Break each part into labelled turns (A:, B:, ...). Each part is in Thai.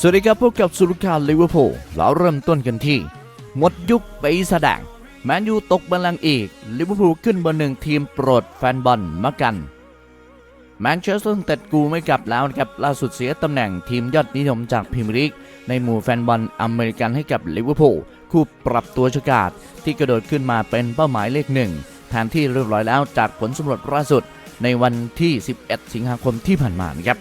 A: สวัสดีครับพบกับสุรุข่าลิเวอร์พูลเราเริ่มต้นกันที่ หมดยุคปีแสดงแมนยูตกบัลลังก์อีก ลิเวอร์พูลขึ้นเบอร์หนึ่งทีมโปรดแฟนบอลมากัน แมนเชสเตอร์เต็ดกูไม่กลับแล้วนะครับล่าสุดเสียตำแหน่งทีมยอดนิยมจากพรีเมียร์ลีกในหมู่แฟนบอลอเมริกันให้กับลิเวอร์พูลคู่ปรับตัวชกาดที่กระโดดขึ้นมาเป็นเป้าหมายเลขหนึ่งแทนที่เรียบร้อยแล้วจากผลสำรวจล่าสุดในวันที่ 11 สิงหาคมที่ผ่านมานะครับ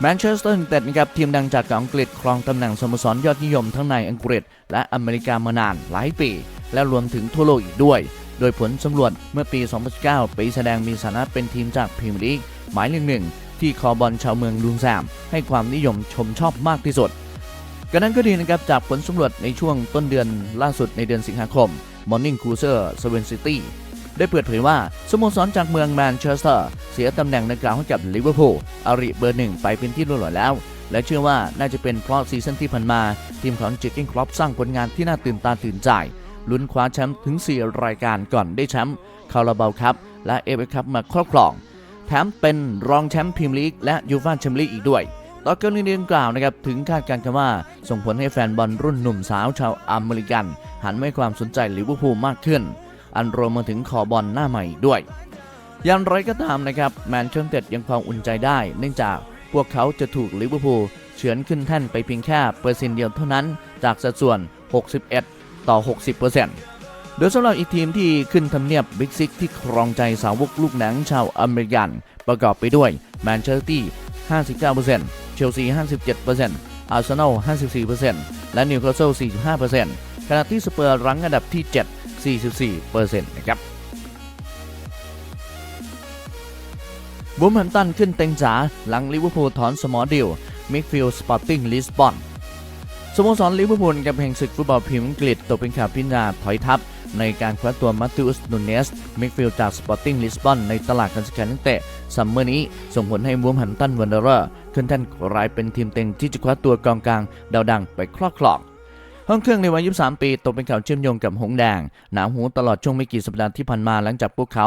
A: แมนเชสเตอร์ยูไนเต็ดนะครับทีมดังจากอังกฤษครองตำแหน่งสโมสรยอดนิยมทั้งในอังกฤษ และอเมริกามานานหลายปี และรวมถึงทั่วโลกอีกด้วย โดยผลสำรวจเมื่อปี 2019 ปีแสดงมีฐานะเป็นทีมจากพรีเมียร์ลีกหมายเลขหนึ่งที่คอบอลชาวเมืองลุงแซมให้ความนิยมชมชอบมากที่สุดกระนั้นก็ดีนะครับจากผลสำรวจในช่วงต้นเดือนล่าสุดในเดือนสิงหาคม Morning Cruiser s e v e n City ได้เปิดเผยว่าสโมสรจากเมืองแมนเชสเตอร์ เสียตำแหน่งดังกล่าวให้กับลิเวอร์พูลอาริเบอร์หนึ่งไปเป็นที่เรียบร้อยแล้ว และเชื่อว่าน่าจะเป็นเพราะซีซั่นที่ผ่านมา ทีมของเจคกิ้งครอปสร้างผลงานที่น่าตื่นตาตื่นใจลุ้นคว้าแชมป์ถึง 4 รายการก่อนได้แชมป์คาราบาวครับและเอฟเอคัพมาครอบครอง แถมเป็นรองแชมป์พรีเมียร์ลีกและยูฟ่าแชมเปี้ยนลีกอีกด้วยต่อกรณีดังกล่าวนะครับถึงคาดการณ์กันว่า ส่งผลให้แฟนบอลรุ่นหนุ่มสาวชาวอเมริกัน หันมาให้ความสนใจลิเวอร์พูลมากขึ้น อันรวมมาถึงขอบอลหน้าใหม่ด้วยอย่างไรก็ตามนะครับแมนเชสเตอร์ยังความอุ่นใจได้ เนื่องจากพวกเขาจะถูกลิเวอร์พูลเฉือนขึ้นแท่นไปเพียงแค่เปอร์เซ็นต์เดียวเท่านั้น จากสัดส่วน 61 ต่อ 60%โดยสำหรับอีกทีมที่ขึ้นทำเนียบบิ๊กซิกที่ครองใจสาวกลูกหนังชาวอเมริกัน ประกอบไปด้วยแมนเชสเตอร์ 59%เชลซี 57%อาร์เซนอล 54%และนิวคาสเซิล 45%ขณะที่สเปอร์รั้งอันดับที่ 7 44%นะครับบูมแฮมตันขึ้นเต็งจ๋าหลังลิเวอร์พูลถอนสมอดิลมิกฟิลสปอร์ติ้งลิสบอนสโมสรลิเวอร์พูลกับแห่งศึกฟุตบอลพรีเมียร์อังกฤษตกเป็นข่าวพินาศถอยทัพในการคว้าตัวมัตติอุสนูเนสมิกฟิลจากสปอร์ติ้งลิสบอนในตลาดการซื้อขายนักเตะซัมเมอร์นี้ส่งผลให้วูมแฮมตันวันเดอร์ขึ้นแท่นกลายเป็นทีมเต็งที่จะคว้าตัวกองกลางดาวดังไปครอบครอง ห้องเครื่องในวัย 23 ปีตกเป็นข่าวเชื่อมโยงกับหงแดง หนาหูตลอดช่วงไม่กี่สัปดาห์ที่ผ่านมาหลังจากพวกเขา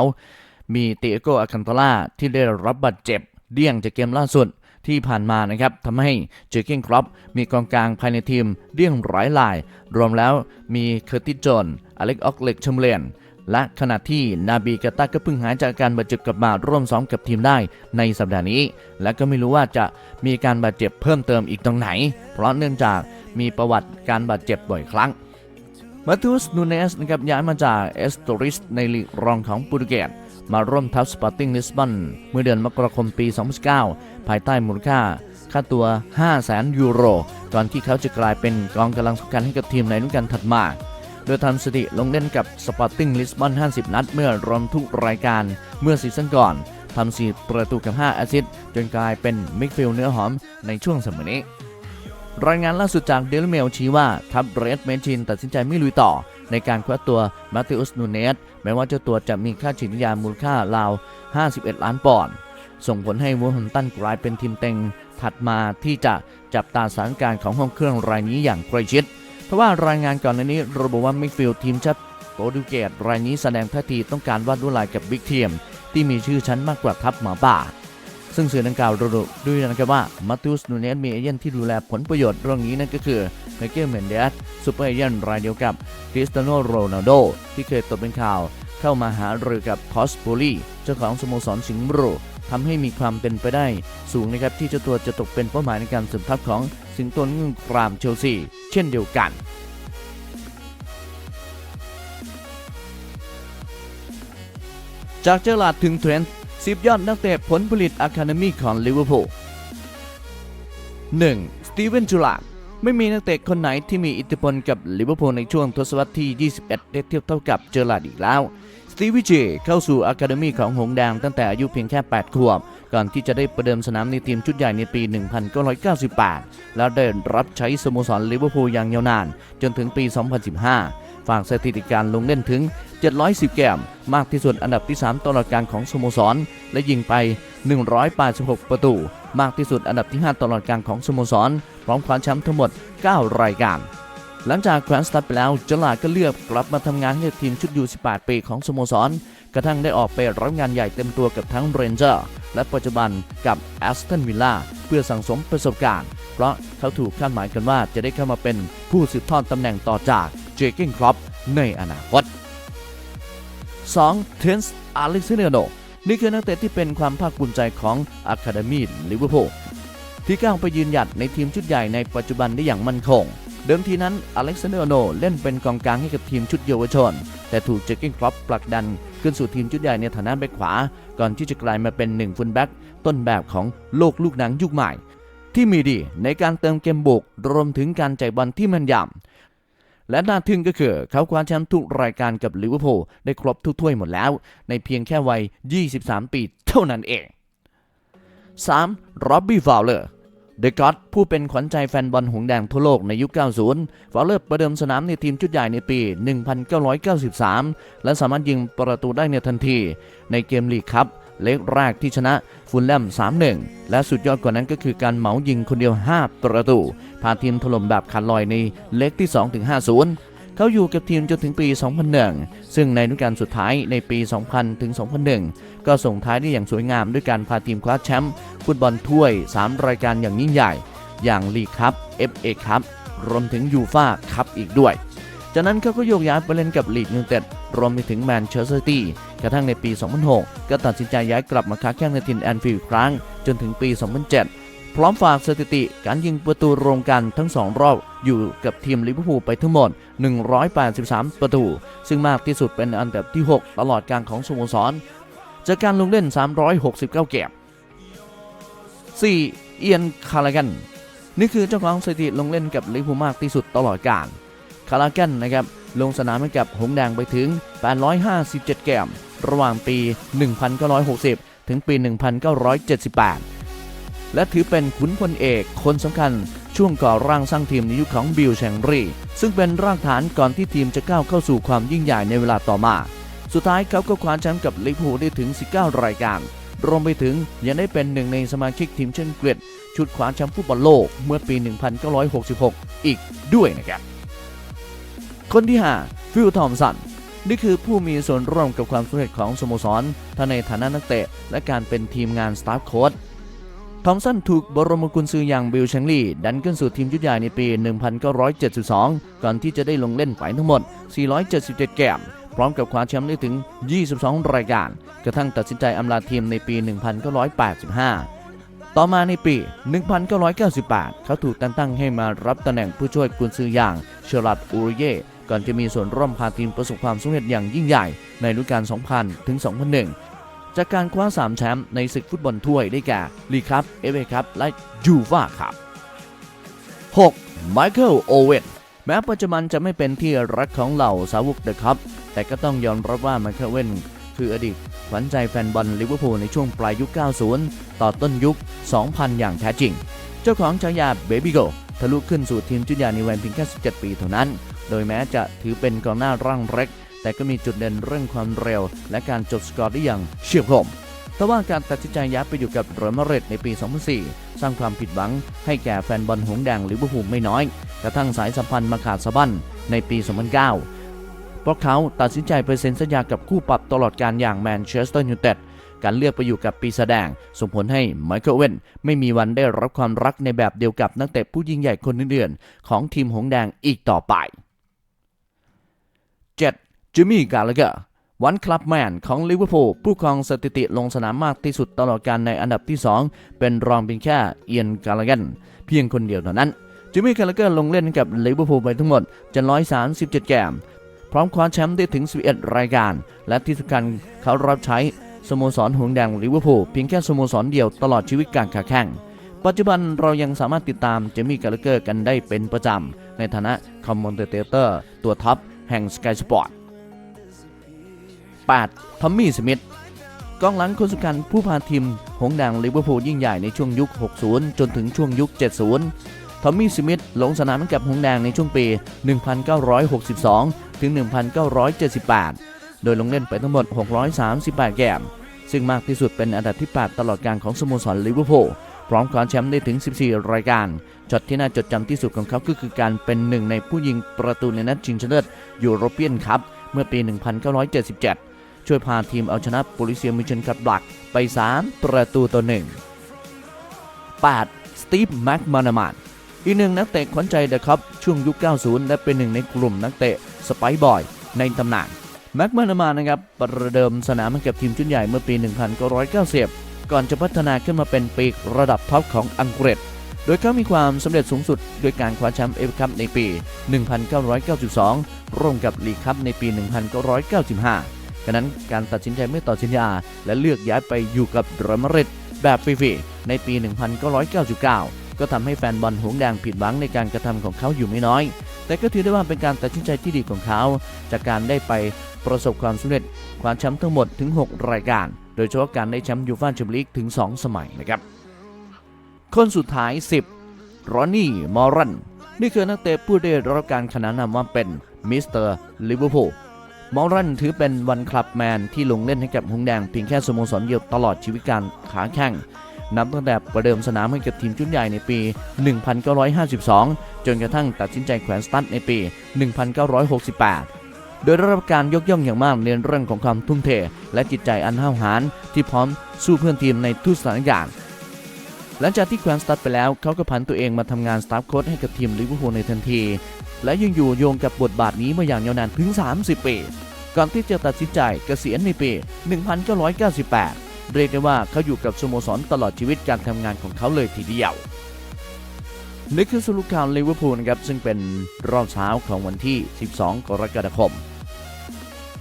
A: มีเตโกอาคันตล่าที่ได้รับบาดเจ็บเดี่ยงจากเกมล่าสุดที่ผ่านมานะครับทำให้เจอร์เกนครอปมีกองกลางภายในทีมเดี่ยงหลายลาย รวมแล้วมีเคอร์ติสโจนอเล็กออกเล็กชมเลนและขณะที่นาบีกาตาก็เพิ่งหายจากการบาดเจ็บกลับมาร่วมซ้อมกับทีมได้ในสัปดาห์นี้ และก็ไม่รู้ว่าจะมีการบาดเจ็บเพิ่มเติมอีกตรงไหน เพราะเนื่องจาก มีประวัติการบาดเจ็บบ่อยครั้งมาทูสนูเนสนะครับย้ายมาจากเอสโตริสในลีกรองของโปรตุเกสมาร่วมทัพสปอร์ติ้งลิสบอนเมื่อเดือนมกราคมปี 2019 ภายใต้มูลค่าค่าตัว 500,000 ยูโร ก่อนที่เขาจะกลายเป็นกองกำลังสำคัญให้กับทีมในฤดูกาลถัดมา โดยทำสถิติลงเล่นกับสปอร์ติ้งลิสบอน50 นัด เมื่อรวมทุกรายการเมื่อซีซั่นก่อนทำ4ประตูกับ 5 แอสซิสต์จนกลายเป็นมิกฟิลเนื้อหอมในช่วงสมัยนี้ รายงานล่าสุดจากเดลเมลชี้ว่า ทัพเรดเมชินตัดสินใจไม่ลุยต่อ ในการคว้าตัวมาติอุสนูเนสแม้ว่าเจ้าตัวจะมีค่าฉีดยามูลค่าราว 51 ล้านปอนด์ส่งผลให้วูแฮมป์ตันกลายเป็นทีมเต็ง ถัดมาที่จะจับตาสถานการณ์ของห้องเครื่องรายนี้อย่างใกล้ชิด เพราะว่ารายงานก่อนหน้านี้ระบุว่ามิกฟิลด์ทีมชาติโปรตุเกสรายนี้แสดงท่าทีต้องการวาดลวดลายกับบิ๊กทีมที่มีชื่อชั้นมากกว่าทัพหมาป่า ซึ่งสื่อดังกล่าวระบุด้วยนะครับว่ามาติอุสนูเนสมีเอเย่นที่ดูแลผลประโยชน์เรื่องนี้นั่นก็คือไมเคิลเมนเดสซูเปอร์เอเย่นรายเดียวกับคริสเตียโนโรนัลโดที่เคยตกเป็นข่าว เข้ามาหารือกับทอสโปลีเจ้าของสโมสรสิงห์บรูทำให้มีความเป็นไปได้สูงนะครับที่เจ้าตัวจะตกเป็นเป้าหมายในการเสริมทัพของสิงโตนเงินกรามเชลซีเช่นเดียวกันจากเจอร์ลาดถึงเทรนต์ สิบยอดนักเตะผลผลิตอะคาเดมีของลิเวอร์พูล 1. สตีเวนจูลาดไม่มีนักเตะคนไหนที่มีอิทธิพลกับลิเวอร์พูลในช่วงทศวรรษที่ 21 ได้เทียบเท่ากับเจอร์ลาดอีกแล้วสตีวิเจเข้าสู่อะคาเดมีของหงส์แดงตั้งแต่อายุเพียงแค่ 8 ขวบ ก่อนที่จะได้ประเดิมสนามในทีมชุดใหญ่ในปี 1998 แล้วได้รับใช้สโมสรลิเวอร์พูลอย่างยาวนาน จนถึงปี 2015 ฝากสถิติการลงเล่นถึง 710 แกมมากที่สุดอันดับที่ 3 ตลอดการของสโมสร และยิงไป 186 ประตู มากที่สุดอันดับที่ 5 ตลอดการของสโมสร พร้อมคว้าแชมป์ทั้งหมด 9 รายการ หลังจากแควนสตัดไปแล้วเจลาก็เลือกกลับมาทำงานให้ทีมชุดยู18 ปีของสโมสร กระทั่งได้ออกไปรับงานใหญ่เต็มตัวกับทั้งเรนเจอร์และปัจจุบันกับแอสตันวิลล่าเพื่อสั่งสมประสบการณ์ เพราะเขาถูกคาดหมายกันว่าจะได้เข้ามาเป็นผู้สืบทอดตำแหน่งต่อจาก เจเกนครอปในอนาคต 2. เทนส์อเล็กซานเดโนนี่คือนักเตะที่เป็นความภาคภูมิใจของอะคาเดมีลิเวอร์พูลที่ก้าวไปยืนหยัดในทีมชุดใหญ่ในปัจจุบันได้อย่างมั่นคง เดิมทีนั้นอเล็กซานเดอร์โนเล่นเป็นกองกลางให้กับทีมชุดเยาวชน แต่ถูกเจเกนครอปผลักดันขึ้นสู่ทีมชุดใหญ่ในฐานะแบ็คขวา ก่อนที่จะกลายมาเป็นหนึ่งฟุตแบ็กต้นแบบของโลกลูกหนังยุคใหม่ ที่มีดีในการเติมเกมบุกรวมถึงการจ่ายบอลที่แมันยำ และน่าทึ่งก็คือเขาคว้าแชมป์ทุกรายการกับลิเวอร์พูลได้ครบทุกถ้วยหมดแล้ว ในเพียงแค่วัย 23 ปีเท่านั้นเอง 3. ร็อบบี้ฟาวเลอร์เดอะก็อดผู้เป็นขวัญใจแฟนบอลหงแดงทั่วโลกในยุค 90 ฟาวเลอร์ประเดิมสนามในทีมชุดใหญ่ในปี 1993 และสามารถยิงประตูได้ในทันทีในเกมลีกครับ เล็กแรกที่ชนะฟุลแลม 3-1 และสุดยอดกว่านั้นก็คือการเหมายิงคนเดียว 5 ประตู พาทีมถล่มแบบขาดลอยในเล็กที่ 2-50เขาอยู่กับทีมจนถึงปี 2001 ซึ่งในฤดูกาลสุดท้ายในปี 2000 ถึง 2001 ก็ส่งท้ายได้อย่างสวยงามด้วยการพาทีมคว้าแชมป์ฟุตบอลถ้วย 3 รายการอย่างยิ่งใหญ่ อย่างลีกคัพ FA คัพรวมถึงยูฟ่าคัพอีกด้วย จากนั้นเขาก็โยกย้ายไปเล่นกับลีกยูนเต็ดรวมไปถึงแมนเชสเตอร์ซิตี้ กระทั่งในปี 2006 ก็ตัดสินใจย้ายกลับมาค้าแข้งในทีมแอนฟิลด์อีกครั้ง จนถึงปี 2007 พร้อมฝากสถิติการยิงประตูรวมกันทั้ง 2 รอบอยู่กับทีมลิเวอร์พูลไปทั้งหมด 183 ประตู ซึ่งมากที่สุดเป็นอันดับที่ 6 ตลอดการของสโมสร จากการลงเล่น 369 เกม 4. เอียนคาร์ลกันนี่คือเจ้าของสถิติลงเล่นกับลิเวอร์พูลมากที่สุดตลอดกาลคารากันนะครับลงสนามให้กับหงส์แดงไปถึง 857 เกม ระหว่างปี 1960 ถึงปี 1978 และถือเป็นขุนพลเอกคนสำคัญช่วงก่อร่างสร้างทีมในยุคของบิลแชงรี ซึ่งเป็นรากฐานก่อนที่ทีมจะก้าวเข้าสู่ความยิ่งใหญ่ในเวลาต่อมา สุดท้ายเขาก็คว้าแชมป์กับลิเวอร์พูลได้ถึง 19 รายการ รวมไปถึงยังได้เป็นหนึ่งในสมาชิกทีมเช่นเกรดชุดคว้าแชมป์ฟุตบอลโลกเมื่อปี 1966 อีกด้วยนะครับ คนที่ 5 ฟิลทอมสัน นี่คือผู้มีส่วนร่วมกับความสำเร็จของสโมสรทั้งในฐานะนักเตะ และการเป็นทีมงานสตาฟโค้ชทอมสันถูกบรมกุญซืออย่างบิลเชงลีดันขึ้นสู่ทีมชุดใหญ่ในปี 1972 ก่อนที่จะได้ลงเล่นไปทั้งหมด 477เกมพร้อมกับคว้าแชมป์ได้ถึง 22 รายการ กระทั่งตัดสินใจอำลาทีมในปี 1985 ต่อมาในปี 1998 เขาถูกแต่งตั้งให้มารับตำแหน่งผู้ช่วยกุนซืออย่างเชอรัตอูริเย่ ก่อนจะมีส่วนร่วมพาทีมประสบความสำเร็จอย่างยิ่งใหญ่ในฤดูกาล 2000 ถึง 2001 จากการคว้า 3 แชมป์ในศึกฟุตบอลถ้วยได้แก่ลีคัพเอฟเอคัพและยูฟ่าคัพ 6. ไมเคิลโอเวนแม้ปัจจุบันจะไม่เป็นที่รักของเหล่าสาวกเดอะคัพแต่ก็ต้องยอมรับว่าไมเคิลโอเวนคืออดีตขวัญใจแฟนบอลลิเวอร์พูลในช่วงปลายยุค 90 ต่อต้นยุค 2000 อย่างแท้จริง เจ้าของฉายาเบบี้โกทะลุขึ้นสู่ทีมจุดยาในวัยเพียงแค่ 17 ปีเท่านั้น โดยแม้จะถือเป็นกองหน้าร่างเล็ก แต่ก็มีจุดเด่นเรื่องความเร็ว และการจบสกอร์ได้อย่างเฉียบคมแต่ว่าการตัดสินใจย้ายไปอยู่กับเรอัลมาดริดในปี 2004 สร้างความผิดหวังให้แก่แฟนบอลหงส์แดงลิเวอร์พูไม่น้อย กระทั่งสายสัมพันธ์มาขาดสะบั้นในปี 2009 เพราะเขาตัดสินใจไปเซ็นสัญญากับคู่ปรับตลอดการอย่างแมนเชสเตอร์ยูไนเต็ดการเลือกไปอยู่กับปีศาจแดง ส่งผลให้ไมเคิลเวนไม่มีวันได้รับความรักในแบบเดียวกับนักเตะผู้ยิ่งใหญ่คนอื่นๆของทีมหงส์แดงอีกต่อไป 7. จิมมี่กาลเกอร์วันคลับแมนของลิเวอร์พูลผู้ครองสถิติลงสนามมากที่สุดตลอดการในอันดับที่ 2 เป็นรองเพียงแค่เอียนกาลเกนเพียงคนเดียวเท่านั้น จิมมี่กาลเกอร์ลงเล่นกับลิเวอร์พูลไปทั้งหมด737เกม พร้อมคว้าแชมป์ได้ถึง 11 รายการ และที่สำคัญเขารับใช้สโมสรหงแดงลิเวอร์พูลเพียงแค่สโมสรเดียวตลอดชีวิตการค้าแข่งปัจจุบันเรายังสามารถติดตามเจมี่กาลเกอร์กันได้เป็นประจำ ในฐานะคอมมอนเตเตอร์ตัวท็อป แห่ง Sky Sport 8. ทอมมี่สมิธกองหลังคนสำคัญผู้พาทีม หงส์แดงลิเวอร์พูลยิ่งใหญ่ในช่วงยุค 60 จนถึงช่วงยุค 70 ทอมมี่สมิธลงสนามกับหงสแดงในช่วงปี 1962 ถึง 1978 โดยลงเล่นไปทั้งหมด 638 เกม ซึ่งมากที่สุดเป็นอันดับที่ 8 ตลอดการของสโมสรลิเวอร์พูล พร้อมคว้าแชมป์ได้ถึง 14 รายการจดที่น่าจดจำที่สุดของเขาก็คือการเป็นหนึ่งในผู้ยิงประตูในนัดชิงชนะเลิศยูโรเปียนคัพเมื่อปี 1977 ช่วยพาทีมเอาชนะโปลิเซียมิเชนคับลักไป 3 ประตูต่อ 1 8. สตีฟแม็กมานามันอีกหนึ่งนักเตะขวัญใจเดอะคัพช่วงยุค 90 และเป็นหนึ่งในกลุ่มนักเตะสไปบอย ในตำนานแม็กมานามานะครับ ประเดิมสนามให้กับทีมชุดใหญ่เมื่อปี 1990 ก่อนจะพัฒนาขึ้นมาเป็นปีกระดับท็อปของอังกฤษ โดยเขามีความสำเร็จสูงสุดโดยการคว้าแชมป์เอฟคัพในปี 1992 ร่วมกับลีกคัพในปี 1995ฉะนั้นการตัดสินใจไม่ต่อสัญญา และเลือกย้ายไปอยู่กับเรอัลมาดริดแบบฟรีๆในปี 1999 ก็ทำให้แฟนบอลหงแดงผิดหวังในการกระทำของเขาอยู่ไม่น้อย แต่ก็ถือได้ว่าเป็นการตัดสินใจที่ดีของเขา จากการได้ไปประสบความสำเร็จคว้าแชมป์ทั้งหมดถึง 6 รายการโดยเฉพาะการได้แชมป์ยูฟ่าแชมเปี้ยนลีกถึง 2 สมัยนะครับ คนสุดท้าย 10รอนนี่ มอรัน นี่คือนักเตะผู้ได้รับการขนานนามว่าเป็นมิสเตอร์ลิเวอร์พูล มอรันถือเป็นวันคลับแมนที่ลงเล่นให้กับหงแดงเพียงแค่สโมสรเดียวตลอดชีวิตการขาแข้งนับตั้งแต่ประเดิมสนามให้กับทีมชุดใหญ่ในปี 1952 จนกระทั่งตัดสินใจแขวนสตั๊ดในปี 1968 โดยได้รับการยกย่องอย่างมากในเรื่องของความทุ่มเท และจิตใจอันห้าวหาญที่พร้อมสู้เพื่อนทีมในทุกสถานการณ์หลังจากที่แขวนสตัดไปแล้วเขาก็ผันตัวเองมาทำงานสตาฟโค้ชให้กับทีมลิเวอร์พูลในทันที และยังอยู่โยงกับบทบาทนี้มาอย่างยาวนานถึง 30 ปี ก่อนที่จะตัดสินใจเกษียณในปี 1998 เรียกได้ว่าเขาอยู่กับสโมสรตลอดชีวิตการทำงานของเขาเลยทีเดียวนี่คือสรุปข่าวลิเวอร์พูลนะครับซึ่งเป็นรอบเช้าของวันที่ 12 กรกฎาคม